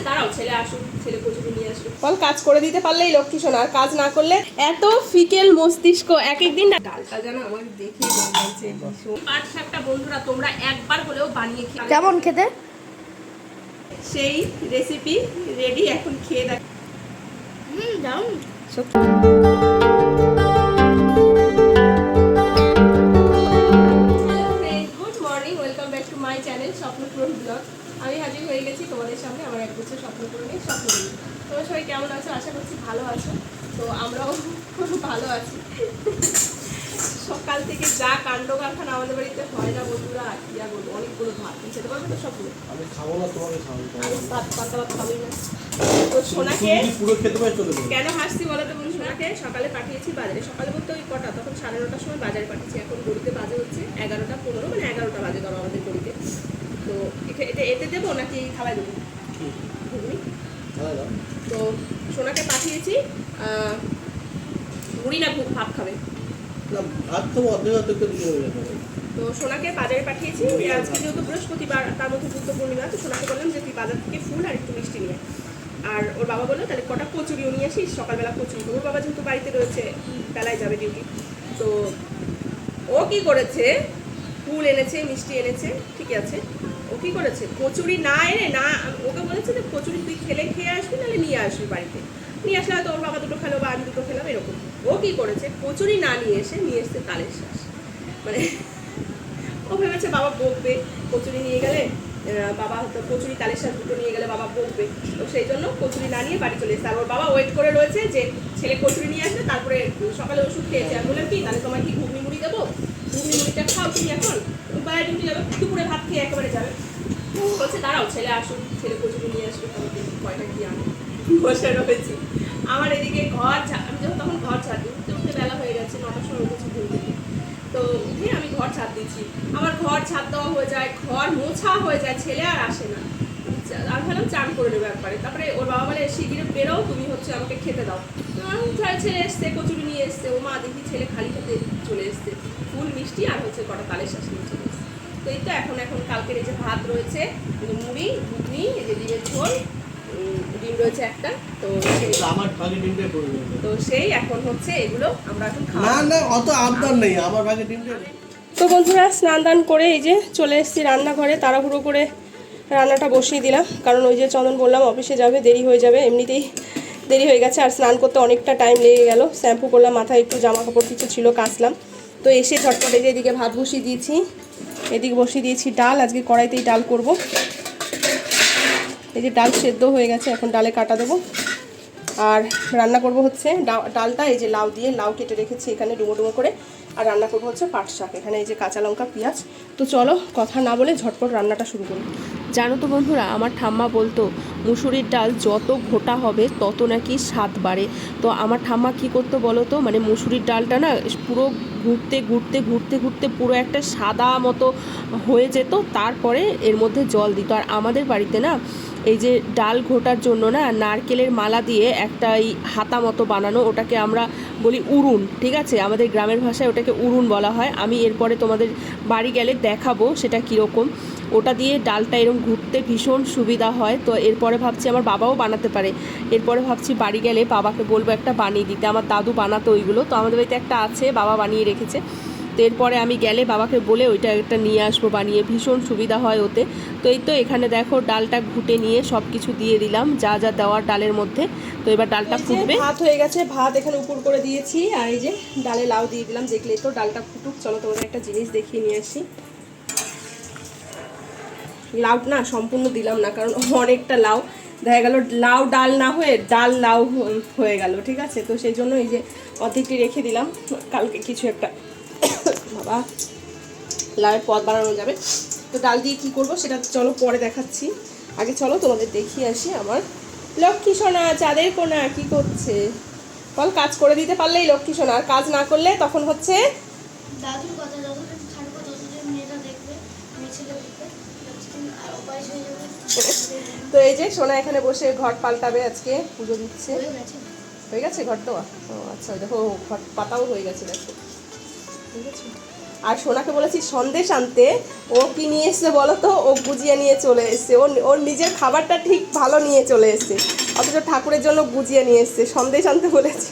বলছে দাঁড়াও ছেলে আসুক ছেলে কচুরি নিয়ে আসুক। বল কাজ করে দিতে পারলেই লক্ষ্মী শোনা আর কাজ না করলে এত ফিকেল মস্তিষ্ক এক এক দিন না ডালটা যেন আমার দেখে বলছে পাট শাকটা বন্ধুরা তোমরা একবার হলেও বানিয়ে খেয়ে কেমন খেতে? সেই রেসিপি রেডি এখন খেয়ে দেখ। হুম friend good morning welcome back to my channel Swapnapuran blog আমি হাজির হয়ে গেছি তোমাদের সামনে আমার এক বছর স্বপ্নপূরণের স্বপ্ন নিয়ে। তোমরা সবাই কেমন আছো? আশা করছি ভালো আছো। তো আমরাও খুব ভালো আছি। সকাল থেকে যা কাণ্ড কারখানা আমাদের বাড়িতে হয় না বন্ধুরা আর কি আর বলব? অনেকগুলো ভাত তুমি খেতে পারবে তো সবগুলো? আমি খাব না তোমাকে খাব আমি ভাত পাতা ভাত খাবই না। তো সোনাকে পুরো খেতে পাই চলে কেন হাসছি বলো তো বন্ধু? সোনাকে সকালে পাঠিয়েছি বাজারে। সকালে বলতে ওই কটা তখন সাড়ে নটার সময় বাজারে পাঠিয়েছি। এখন গড়িতে বাজে হচ্ছে এগারোটা পনেরো মানে এগারোটা বাজে ধরো আমাদের গড়িতে। তো এটা এতে দেবো নাকি খাওয়াই দেবো? ঘুগনি তো সোনাকে পাঠিয়েছি মুড়ি না ভাত খাবে। ভাত তো অর্ধেক অর্ধেক তো সোনাকে বাজারে পাঠিয়েছি আজকে যেহেতু বৃহস্পতিবার তার মধ্যে বুদ্ধ পূর্ণিমা তো সোনাকে বললাম যে তুই বাজার থেকে ফুল আর একটু মিষ্টি নিয়ে আর ওর বাবা বলল তাহলে কটা কচুরিও নিয়ে আসিস? সকালবেলা কচুরি। ওর বাবা যেহেতু বাড়িতে রয়েছে বেলায় যাবে ডিউটি তো ও কি করেছে? ফুল এনেছে মিষ্টি এনেছে ঠিকই আছে। ও কি করেছে? কচুরি না এনে না, ওকে বলেছে যে কচুরি তুই খেলে খেয়ে আসবি, নাহলে নিয়ে আসবি বাড়িতে। নিয়ে আসলে হয়তো ওর বাবা দুটো খেলো বা আমি দুটো খেলাম, এরকম। ও কি করেছে? কচুরি না নিয়ে এসে নিয়ে এসছে তালের শ্বাস মানে ও ভেবেছে বাবা বকবে, কচুরি নিয়ে গেলে বাবা হয়তো কচুরি, তালের সাথে দুটো নিয়ে গেলে বাবা বকবে। তো সেই জন্য কচুরি না নিয়ে বাড়ি চলে এসেছে। আর ওর বাবা ওয়েট করে রয়েছে যে ছেলে কচুরি নিয়ে আসবে, তারপরে সকালে ওষুধ খেয়েছে। আর বললাম, কি, তাহলে তোমার কি ঘুগনি মুড়ি দেবো? ঘুগনি মুড়িটা খাও তুমি এখন? বাইরে ডিউটি যাবে দুপুরে ভাত খেয়ে একেবারে যাবে। বলছে, দাঁড়াও, ছেলে আসুক, ছেলে কচুরি নিয়ে আসবে কয়টা কি আনে? বসে রয়েছি আমার এদিকে ঘর আমি যখন তখন ঘর ঝাড় দিই, উঠতে বেলা হয়ে গেছে, নটার সময় উঠেছি ঘুম থেকে। তো উঠে আমি ঘর ছাদ দিচ্ছি। আমার ঘর ছাদ দেওয়া হয়ে যায়, ঘর মোছা হয়ে যায়, ছেলে আর আসে না। আমি ভাবলাম চান করে নেব একবারে। তারপরে ওর বাবা বলে শিগগিরে বেরো, তুমি হচ্ছে আমাকে খেতে দাও। আমি ছেলে এসছে, কচুরি নিয়ে এসছে। ও মা দেখি ছেলে খালি খেতে চলে এসছে। ফুল মিষ্টি আর হচ্ছে কটা তালের নিয়ে চলে এসছে। তো এই তো এখন এখন কালকের এই যে ভাত রয়েছে মুড়ি ঘুগনি এই যে ডিমের ঝোল ডিম রয়েছে একটা তো সেই আমার ভাগে ডিমটাই পড়ে তো সেই এখন হচ্ছে এগুলো আমরা এখন খাওয়া না না অত আবদার নেই আমার ভাগে ডিমটাই তো বন্ধুরা স্নান দান করে এই যে চলে এসেছি রান্নাঘরে তাড়াহুড়ো করে রান্নাটা বসিয়ে দিলাম কারণ ওই যে চন্দন বললাম অফিসে যাবে দেরি হয়ে যাবে এমনিতেই দেরি হয়ে গেছে আর স্নান করতে অনেকটা টাইম লেগে গেল শ্যাম্পু করলাম মাথায় একটু জামা কাপড় কিছু ছিল কাচলাম তো এসে ঝটপটে যে এদিকে ভাত বসিয়ে দিয়েছি। এদিকে বসিয়ে দিয়েছি ডাল, আজকে কড়াইতেই ডাল করব। এই যে ডাল সেদ্ধ হয়ে গেছে, এখন ডালে কাটা দেবো। আর রান্না করব হচ্ছে ডালটা, এই যে লাউ দিয়ে লাউ কেটে রেখেছি এখানে ডুমো ডুমো করে। আর রান্না করব হচ্ছে পাট শাক। এখানে এই যে কাঁচা লঙ্কা, পেঁয়াজ। তো চলো, কথা না বলে ঝটপট রান্নাটা শুরু করি। জানো তো বন্ধুরা, আমার ঠাম্মা বলতো, মুসুরির ডাল যত ঘোটা হবে, তত নাকি স্বাদ বাড়ে। তো আমার ঠাম্মা কি করতো বলো তো মানে মুসুরির ডালটা না, পুরো ঘুরতে ঘুরতে ঘুরতে ঘুরতে পুরো একটা সাদা মতো হয়ে যেত, তারপরে এর মধ্যে জল দিত। আর আমাদের বাড়িতে না এই যে ডাল ঘোটার জন্য না, নারকেলের মালা দিয়ে একটা এই হাতা মতো বানানো, ওটাকে আমরা বলি উরুন ঠিক আছে? আমাদের গ্রামের ভাষায় ওটাকে উরুন বলা হয়। আমি এরপরে তোমাদের বাড়ি গেলে দেখাবো সেটা কীরকম। ওটা দিয়ে ডালটা এরকম ঘুরতে ভীষণ সুবিধা হয়। তো এরপরে ভাবছি আমার বাবাও বানাতে পারে। এরপরে ভাবছি বাড়ি গেলে বাবাকে বলব একটা বানিয়ে দিতে। আমার দাদু বানাতো ওইগুলো। তো আমাদের বাড়িতে একটা আছে, বাবা বানিয়ে রেখেছে। তো এরপরে আমি গেলে বাবাকে বলে ওইটা একটা নিয়ে আসব বানিয়ে ভীষণ সুবিধা হয় ওতে। তো এই তো এখানে দেখো ডালটা ঘুটে নিয়ে সব কিছু দিয়ে দিলাম যা যা দেওয়ার ডালের মধ্যে। তো এবার ডালটা ফুটবে। ভাত হয়ে গেছে ভাত এখানে উপর করে দিয়েছি আর এই যে ডালে লাউ দিয়ে দিলাম দেখলে তো ডালটা ফুটুক। চলো তোমাদের একটা জিনিস দেখিয়ে নিয়ে আসি। লাউ না সম্পূর্ণ দিলাম না কারণ অনেকটা লাউ। দেখা গেল লাউ ডাল না হয়ে ডাল লাউ হয়ে গেল ঠিক আছে? তো সেই জন্য এই যে অর্ধেকটি রেখে দিলাম। কালকে কিছু একটা বাবা লাউয়ের পদ বানানো যাবে। তো ডাল দিয়ে কি করব সেটা চলো পরে দেখাচ্ছি। আগে চলো তোমাদের দেখিয়ে আসি আমার। লক্ষ্মী সোনা চাঁদের কোনা কি করছে? বল কাজ করে দিতে পারলেই লক্ষ্মী সোনা। আর কাজ না করলে তখন হচ্ছে? তো এই যে সোনা এখানে বসে ঘর পাল্টাবে আজকে পুজো দিচ্ছে। হয়ে গেছে। গেছে ঘর দেওয়া? ও আচ্ছা দেখো ঘর পাতাও হয়ে গেছে দেখো। ঠিক আছে? আর সোনাকে বলেছি সন্দেশ আনতে। ও কি নিয়ে এসছে বলো তো? ও গুজিয়া নিয়ে চলে এসছে। ওর ওর নিজের খাবারটা ঠিক ভালো নিয়ে চলে এসছে। অথচ ঠাকুরের জন্য গুজিয়া নিয়ে এসছে। সন্দেশ আনতে বলেছি।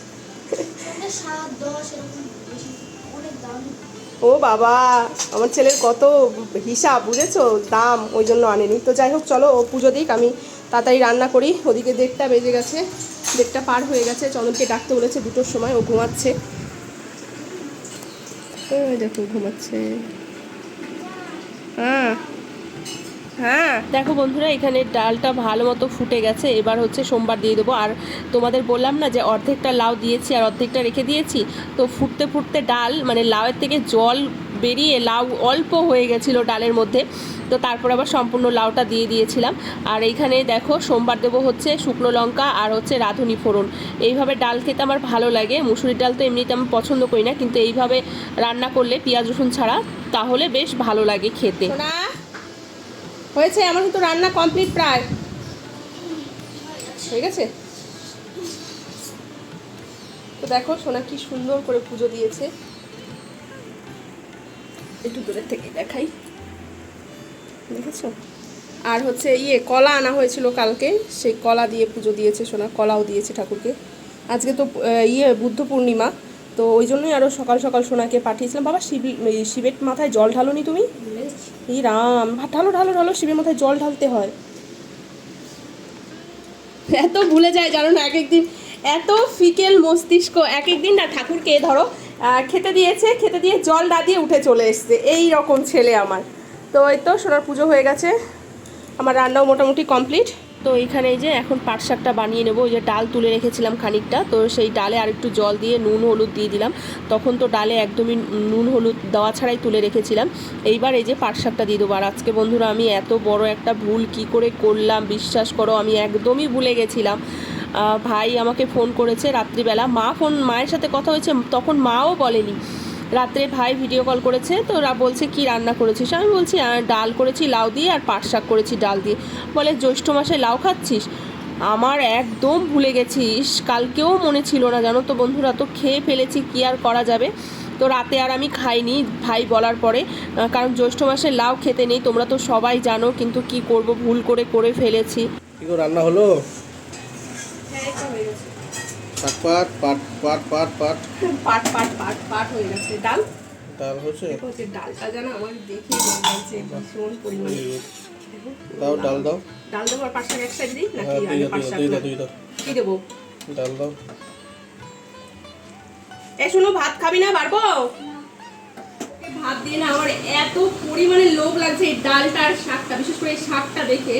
ও বাবা আমার ছেলের কত হিসাব বুঝেছ? দাম ওই জন্য আনেনি। তো যাই হোক চলো ও পুজো দিক আমি তাড়াতাড়ি রান্না করি। ওদিকে দেড়টা বেজে গেছে। দেড়টা পার হয়ে গেছে। চন্দনকে ডাকতে বলেছে দুটোর সময়। ও ঘুমাচ্ছে। দেখো ঘুমাচ্ছে। হ্যাঁ। হ্যাঁ। দেখো বন্ধুরা, এখানে ডালটা ভালো মতো ফুটে গেছে। এবার হচ্ছে সোমবার দিয়ে দেবো। আর তোমাদের বললাম না যে অর্ধেকটা লাউ দিয়েছি আর অর্ধেকটা রেখে দিয়েছি? তো ফুটতে ফুটতে ডাল মানে লাউয়ের থেকে জল বেরিয়ে লাউ অল্প হয়ে গেছিল ডালের মধ্যে। তো তারপর আবার সম্পূর্ণ লাউটা দিয়ে দিয়েছিলাম। আর এইখানে দেখো, সোমবার দেবো হচ্ছে শুকনো লঙ্কা আর হচ্ছে রাঁধুনি ফোড়ন। এইভাবে ডাল খেতে আমার ভালো লাগে। মুসুরির ডাল তো এমনিতে আমি পছন্দ করি না, কিন্তু এইভাবে রান্না করলে পেঁয়াজ, রসুন ছাড়া তাহলে বেশ ভালো লাগে খেতে। হয়েছে, আমার কিন্তু রান্না কমপ্লিট প্রায়। ঠিক আছে তো দেখো, সোনা কি সুন্দর করে পুজো দিয়েছে। একটু দূরের থেকে দেখাই। দেখেছ? আর হচ্ছে ইয়ে কলা আনা হয়েছিল কালকে। সেই কলা দিয়ে পুজো দিয়েছে সোনা, কলাও দিয়েছে ঠাকুরকে। আজকে তো ইয়ে বুদ্ধ পূর্ণিমা। তো ওই জন্যই আরও সকাল সকাল সোনাকে পাঠিয়েছিলাম। বাবা, শিবি শিবের মাথায় জল ঢালোনি তুমি? এই রাম ঢালো ঢালো ঢালো, শিবের মাথায় জল ঢালতে হয়। এত ভুলে যায়, জানো না এক একদিন এত ফিকেল মস্তিষ্ক। এক একদিন না ঠাকুরকে, ধরো খেতে দিয়েছে, খেতে দিয়ে জল ডা দিয়ে উঠে চলে এসছে। এই রকম ছেলে আমার। তো এই তো সোনার পুজো হয়ে গেছে। আমার রান্নাও মোটামুটি কমপ্লিট। তো এইখানে এই যে এখন পাট শাকটা বানিয়ে নেব। ওই যে ডাল তুলে রেখেছিলাম খানিকটা। তো সেই ডালে আর একটু জল দিয়ে নুন, হলুদ দিয়ে দিলাম। তখন তো ডালে একদমই নুন, হলুদ দেওয়া ছাড়াই তুলে রেখেছিলাম। এইবার এই যে পাট শাকটা দিয়ে দেবো। আর আজকে বন্ধুরা আমি এত বড় একটা ভুল কি করে করলাম, বিশ্বাস করো, আমি একদমই ভুলে গেছিলাম। ভাই আমাকে ফোন করেছে রাত্রিবেলা। মা ফোন, মায়ের সাথে কথা হয়েছে, তখন মাও বলেনি। রাত্রে ভাই ভিডিও কল করেছে তো ওরা বলছে কি রান্না করেছিস? আমি বলছি "আহ, ডাল করেছি লাউ দিয়ে আর পাট শাক করেছি ডাল দিয়ে। বলে জ্যৈষ্ঠ মাসে লাউ খাচ্ছিস? আমার একদম ভুলে গেছিস কালকেও মনে ছিল না জানো তো বন্ধুরা তো খেয়ে ফেলেছি কি আর করা যাবে? তো রাতে আর আমি খাইনি ভাই বলার পরে কারণ জ্যৈষ্ঠ মাসে লাউ খেতে নেই তোমরা তো সবাই জানো কিন্তু কি করব ভুল করে করে ফেলেছি। রান্না হলো? শাক পাট পাট পাট পাট পাট। পাট পাট পাট পাট হয়ে গেছে। ডাল? ডাল হচ্ছে দেখো ডালটা যেন আমার মনে ভীষণ পরিমাণে। দাও ডাল দাও। ডাল দেবো আর পাঁচ শাক এক সাইড দিই? নাকি হ্যাঁ আগে দাও দুই দাও দুই দাও কি দেবো? ডাল দাও। এ শুনো ভাত খাবি না? পারব ভাত দিয়ে না আমার এত পরিমাণে লোভ লাগছে এই ডালটা আর শাকটা বিশেষ করে এই শাকটা দেখে।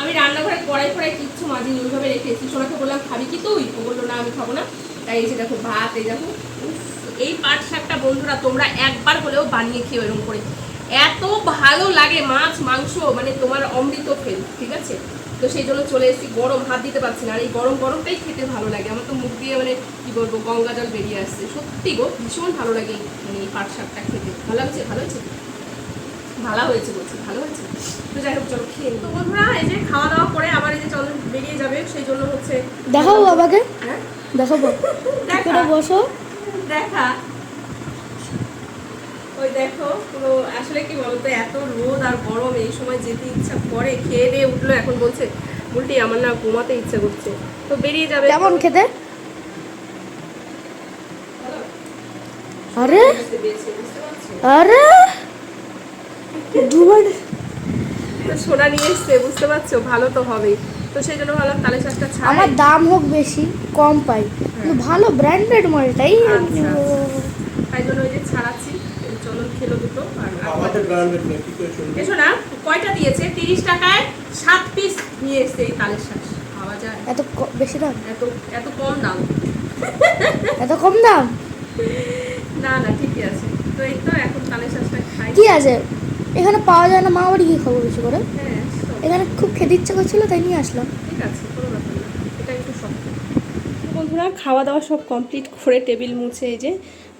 আমি রান্নাঘরে কড়াই ফড়াই কিচ্ছু মাঝিনি ওইভাবে রেখেছি। সোনাকে বললাম, খাবি কি তুই? ও বলল, না, আমি খাব না। তাই এসে দেখো ভাত, এই দেখো। এই পাট শাকটা বন্ধুরা, তোমরা একবার হলেও বানিয়ে খেয়ে এরকম করে। এত ভালো লাগে মাছ, মাংস মানে তোমার অমৃত ফেল, ঠিক আছে? তো সেই জন্য চলে এসেছি। গরম ভাত দিতে পারছি না। আর এই গরম গরমটাই খেতে ভালো লাগে। আমার তো মুখ দিয়ে মানে কি বলব, গঙ্গা জল বেরিয়ে আসছে। সত্যি গো, ভীষণ ভালো লাগে মানে এই পাট শাকটা খেতে। ভালো হয়েছে ভালো হয়েছে? ভালো হয়েছে বলছি, ভালো হয়েছে? তো যাই হোক, চলো খেয়ে তো বন্ধুরা এই যে খাওয়া দাওয়া করে আবার এই যে চল বেরিয়ে যাবে সেই জন্য হচ্ছে দেখাবো বাবাকে। হ্যাঁ। দেখাবো করে বসো। দেখা। ওই দেখো পুরো আসলে কি বলতো এত রোদ আর গরম এই সময় যেতে ইচ্ছা করে খেয়ে দিয়ে উঠল এখন বলছে উল্টি আমার না ঘুমাতে ইচ্ছা করছে। তো বেরিয়ে যাবে। কেমন খেতে? আরে? আরে! সোনা নিয়ে এসছে বুঝতে পারছ? ভালো তো হবেই। তো সেই জন্য ভাবলাম তালে শাকটা ছাড়াই। আমার দাম হোক বেশি কম পাই। কিন্তু ভালো ব্র্যান্ডেড মালটাই আচ্ছা, তাই জন্য ওই যে ছাড়াচ্ছি। চলন খেলো দুটো আর আর ব্র্যান্ডেড নেই কি করে শুনবি এসো না কয়টা দিয়েছে? তিরিশ টাকায় সাত পিস নিয়ে এসছে এই তালের শাক। খাওয়া যায়। এত বেশি দাম? এত এত কম দাম। এত কম দাম? না না ঠিকই আছে। তো এই তো এখন তালের শাকটা খাই। কি আছে? এখানে পাওয়া যায় না মা বাড়ি কি খাব বেশি করে। হ্যাঁ এখানে খুব খেতে ইচ্ছা করছিল তাই নিয়ে আসলাম। ঠিক আছে কোনো ব্যাপার না। এটা একটু বন্ধুরা খাওয়া দাওয়া সব কমপ্লিট করে টেবিল মুছে এই যে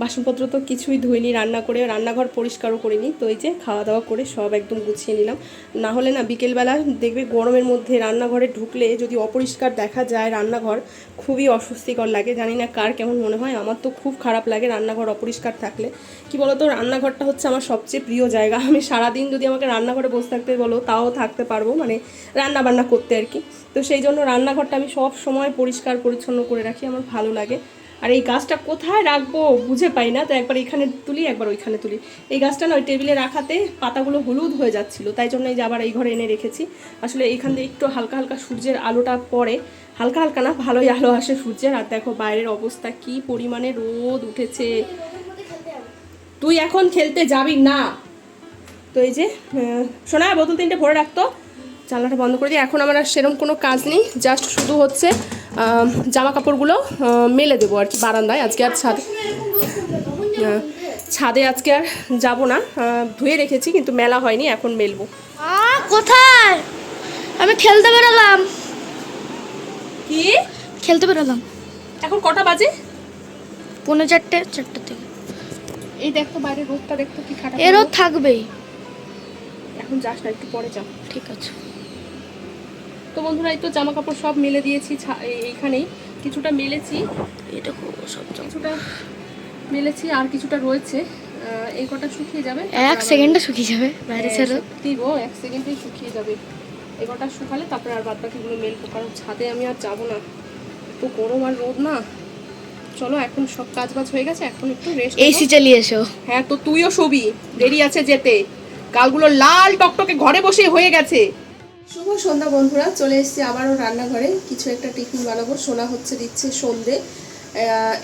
বাসনপত্র তো কিছুই ধুইনি, রান্না করে রান্নাঘর পরিষ্কারও করিনি। তো এই যে খাওয়া দাওয়া করে সব একদম গুছিয়ে নিলাম। না হলে না বিকেলবেলা দেখবে গরমের মধ্যে রান্নাঘরে ঢুকলে যদি অপরিষ্কার দেখা যায় রান্নাঘর, খুবই অস্বস্তিকর লাগে। জানি না কার কেমন মনে হয়, আমার তো খুব খারাপ লাগে রান্নাঘর অপরিষ্কার থাকলে। কি বলতো, রান্নাঘরটা হচ্ছে আমার সবচেয়ে প্রিয় জায়গা। আমি সারাদিন যদি আমাকে রান্নাঘরে বসে থাকতে বলো, তাও থাকতে পারব মানে রান্না বান্না করতে আর কি। তো সেই জন্য রান্নাঘরটা আমি সব সময় পরিষ্কার পরিচ্ছন্ন করে রাখি, আমার ভালো লাগে। আর এই গাছটা কোথায় রাখব বুঝে পাই না, তো একবার এখানে তুলি, একবার ওইখানে তুলি। এই গাছটা না ওই টেবিলে রাখাতে পাতাগুলো হলুদ হয়ে যাচ্ছিল, তাই জন্য এই যে আবার এই ঘরে এনে রেখেছি। আসলে এইখান দিয়ে একটু হালকা হালকা সূর্যের আলোটা পড়ে, হালকা হালকা না, ভালোই আলো আসে সূর্যের। আর দেখো বাইরের অবস্থা কি পরিমাণে রোদ উঠেছে। তুই এখন খেলতে যাবি না। তো এই যে সোনা, বোতল তিনটে ভরে রাখতো জানলাটা বন্ধ করে দিই এখন আমার আর সেরকম কোনো কাজ নেই জাস্ট শুধু হচ্ছে জামা কাপড়গুলো মেলে দেবো আর কি বারান্দায়। আজকে আর ছাদ ছাদে আজকে আর যাব না। ধুয়ে রেখেছি কিন্তু মেলা হয়নি এখন মেলবো। কোথায়? আমি খেলতে বেরোলাম। কি? খেলতে বেরোলাম। এখন কটা বাজে? পৌনে চারটে চারটে থেকে। এই দেখতো বাইরে রোদটা দেখতো কি খারাপ এরও থাকবেই। এখন যাস না একটু পরে যাও ঠিক আছে। তো বন্ধুরা এই তো জামা কাপড় সব মেলে দিয়েছি এইখানেই। কিছুটা মেলেছি। এটা সব কিছুটা মেলেছি আর কিছুটা রয়েছে। এই কটা শুকিয়ে যাবে? এক সেকেন্ডে শুকিয়ে যাবে বাইরে হ্যাঁ, ছেড়ে। সত্যি গো এক সেকেন্ডেই শুকিয়ে যাবে। এই কটা শুকালে তারপরে আর বাদ বাকিগুলো মেলবো কারণ ছাদে আমি আর যাব না। তো গরম আর রোদ না। চলো এখন সব কাজ বাজ হয়ে গেছে এখন একটু রেস্ট এসি চালিয়ে এসো। হ্যাঁ তো তুইও ছবি দেরি আছে যেতে। গালগুলো লাল টকটকে ঘরে বসে হয়ে গেছে। শুভ সন্ধ্যা বন্ধুরা, চলে এসেছি আবারও রান্নাঘরে। কিছু একটা টিফিন বানাবো। সোনা হচ্ছে দিচ্ছে সন্ধে।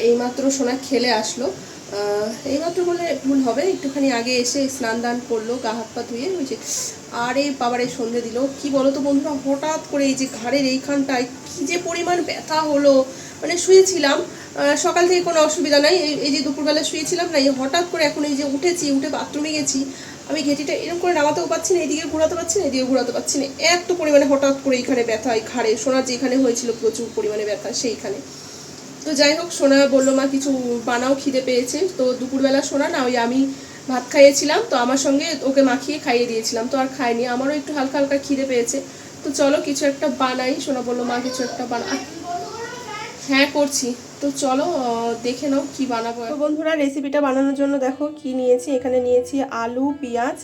এইমাত্র সোনা খেলে আসলো। এইমাত্র বলে ভুল হবে। একটুখানি আগে এসে স্নান দান করল, গা হাত পা ধুয়ে। যে, আর এই বাবার এই সন্ধে দিল। কি বলো তো বন্ধুরা, হঠাৎ করে এই যে ঘাড়ের এইখানটায় কি যে পরিমাণ ব্যথা হলো। মানে শুয়েছিলাম। সকাল থেকে কোনো অসুবিধা নাই। এই যে দুপুরবেলা শুয়েছিলাম না, এই হঠাৎ করে এখন এই যে উঠেছি, উঠে বাথরুমে গেছি। আমি ঘেটিটা এরকম করে নামাতেও পারছি না, এদিকে ঘোরাতে পারছি না, এদিকে ঘোরাতে পারছি না। এত পরিমাণে হঠাৎ করে এইখানে ব্যথা, এই ঘাড়ে, সোনার যেখানে হয়েছিল প্রচুর পরিমাণে ব্যথা, সেইখানে। তো যাই হোক, সোনা বলল, মা, কিছু বানাও, খিদে পেয়েছে। তো দুপুরবেলা সোনা, না, ওই আমি ভাত খাইয়েছিলাম, তো আমার সঙ্গে ওকে মাখিয়ে খাইয়ে দিয়েছিলাম, তো আর খাইনি আমারও একটু হালকা হালকা খিদে পেয়েছে। তো চলো, কিছু একটা বানাই। সোনা বলল, মা, কিছু একটা বানা হ্যাঁ করছি। তো চলো দেখে নাও কি বানাবো তো বন্ধুরা রেসিপিটা বানানোর জন্য দেখো কি নিয়েছি। এখানে নিয়েছি আলু পেঁয়াজ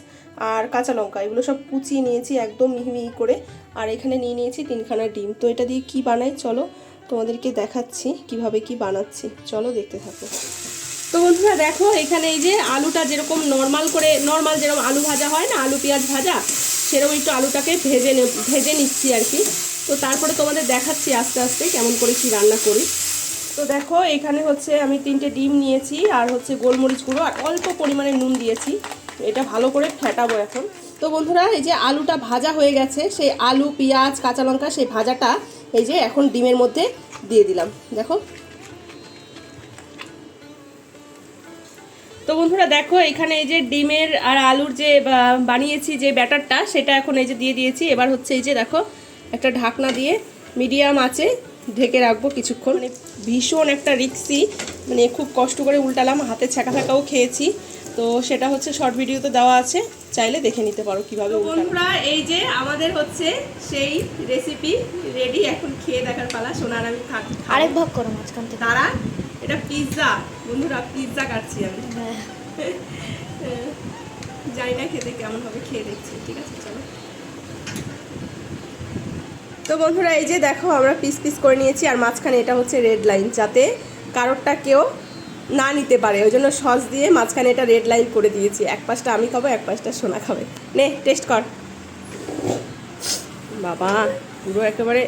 আর কাঁচা লঙ্কা। এগুলো সব কুচিয়ে নিয়েছি একদম মিহি মিহি করে। আর এখানে নিয়ে নিয়েছি তিনখানা ডিম। তো এটা দিয়ে কি বানাই? চলো তোমাদেরকে দেখাচ্ছি কীভাবে কি বানাচ্ছি। চলো দেখতে থাকো। তো বন্ধুরা দেখো এখানে এই যে আলুটা যেরকম নর্মাল করে নর্মাল যেরকম আলু ভাজা হয় না আলু পেঁয়াজ ভাজা সেরকম একটু আলুটাকে ভেজে ভেজে নিচ্ছি আর কি। তো তারপরে তোমাদের দেখাচ্ছি আস্তে আস্তে কেমন করে কি রান্না করি। তো দেখো, এখানে হচ্ছে আমি তিনটে ডিম নিয়েছি আর হচ্ছে গোলমরিচ গুঁড়ো আর অল্প পরিমাণে নুন দিয়েছি। এটা ভালো করে ফেটাবো এখন। তো বন্ধুরা, এই যে আলুটা ভাজা হয়ে গেছে, সেই আলু, পেঁয়াজ, কাঁচা লঙ্কা, সেই ভাজাটা এই যে এখন ডিমের মধ্যে দিয়ে দিলাম। দেখো তো বন্ধুরা দেখো এখানে এই যে ডিমের আর আলুর যে বানিয়েছি যে ব্যাটারটা সেটা এখন এই যে দিয়ে দিয়েছি। এবার হচ্ছে এই যে দেখো একটা ঢাকনা দিয়ে মিডিয়াম আছে ঢেকে রাখব কিছুক্ষণ। মানে ভীষণ একটা রিক্সি। মানে খুব কষ্ট করে উল্টালাম হাতে ছ্যাঁকা ছ্যাঁকাও খেয়েছি। তো সেটা হচ্ছে শর্ট ভিডিওতে দেওয়া আছে। চাইলে দেখে নিতে পারো কীভাবে বন্ধুরা এই যে আমাদের হচ্ছে সেই রেসিপি রেডি এখন খেয়ে দেখার পালা। সোনার আমি আরেক ভাগ করো মাঝখান থেকে। তারা এটা পিৎজা বন্ধুরা পিৎজা কাটছি আমি। হ্যাঁ। জানি না খেতে কেমন হবে খেয়ে দেখছি ঠিক আছে চলো। তো বন্ধুরা এই যে দেখো আমরা পিস পিস করে নিয়েছি আর মাঝখানে এটা হচ্ছে রেড লাইন যাতে কারোরটা কেউ না নিতে পারে। ওই জন্য সস দিয়ে মাঝখানে এটা রেড লাইন করে দিয়েছি। এক পাশটা আমি খাব এক পাশটা সোনা খাবে। নে টেস্ট কর। বাবা পুরো একেবারে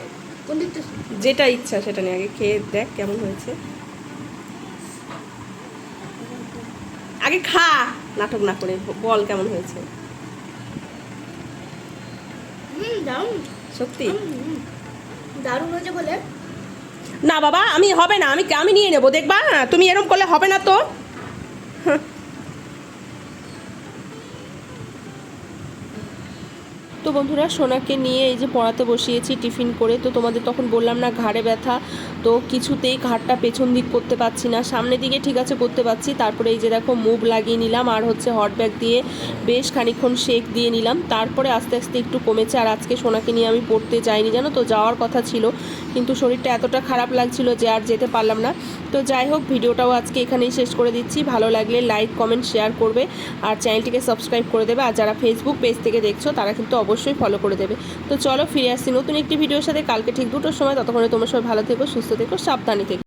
যেটা ইচ্ছা সেটা নিয়ে আগে খেয়ে দেখ কেমন হয়েছে। আগে খা। নাটক না করে বল কেমন হয়েছে? সত্যি? দারুণ হয়েছে বলে। না বাবা আমি হবে না আমি আমি নিয়ে নেব দেখবা? তুমি এরম করলে হবে না তো। তো বন্ধুরা, সোনাকে নিয়ে এই যে পড়াতে বসিয়েছি টিফিন করে, তো তোমাদের তখন বললাম না, ঘাড়ে ব্যথা, তো কিছুতেই ঘাড়টা পেছন দিক করতে পারছি না। সামনের দিকে ঠিক আছে করতে পারছি, তারপরে এই যে দেখো মুভ লাগিয়ে নিলাম, আর হচ্ছে হট ব্যাগ দিয়ে বেশ খানিক্ষণ শেক দিয়ে নিলাম। তারপরে আস্তে আস্তে একটু কমেছে, আর আজকে সোনাকে নিয়ে আমি পড়তে যাইনি, জানো তো, যাওয়ার কথা ছিল। কিন্তু শরীরটা এতটা খারাপ লাগছিল যে আর যেতে পারলাম না। তো যাই হোক, ভিডিওটাও আজকে এখানেই শেষ করে দিচ্ছি। ভালো লাগলে লাইক কমেন্ট শেয়ার করবে, আর চ্যানেলটিকে সাবস্ক্রাইব করে দেবে। আর যারা ফেসবুক পেজ থেকে দেখছ, তারা কিন্তু অবশ্যই ফলো করে দেবে। তো চলো ফিরে আসছি নতুন একটি ভিডিওর সাথে। কালকে ঠিক দুটোর সময়। ততক্ষণে তোমার সবাই ভালো থেকো, সুস্থ থেকো, সাবধানে থেকো।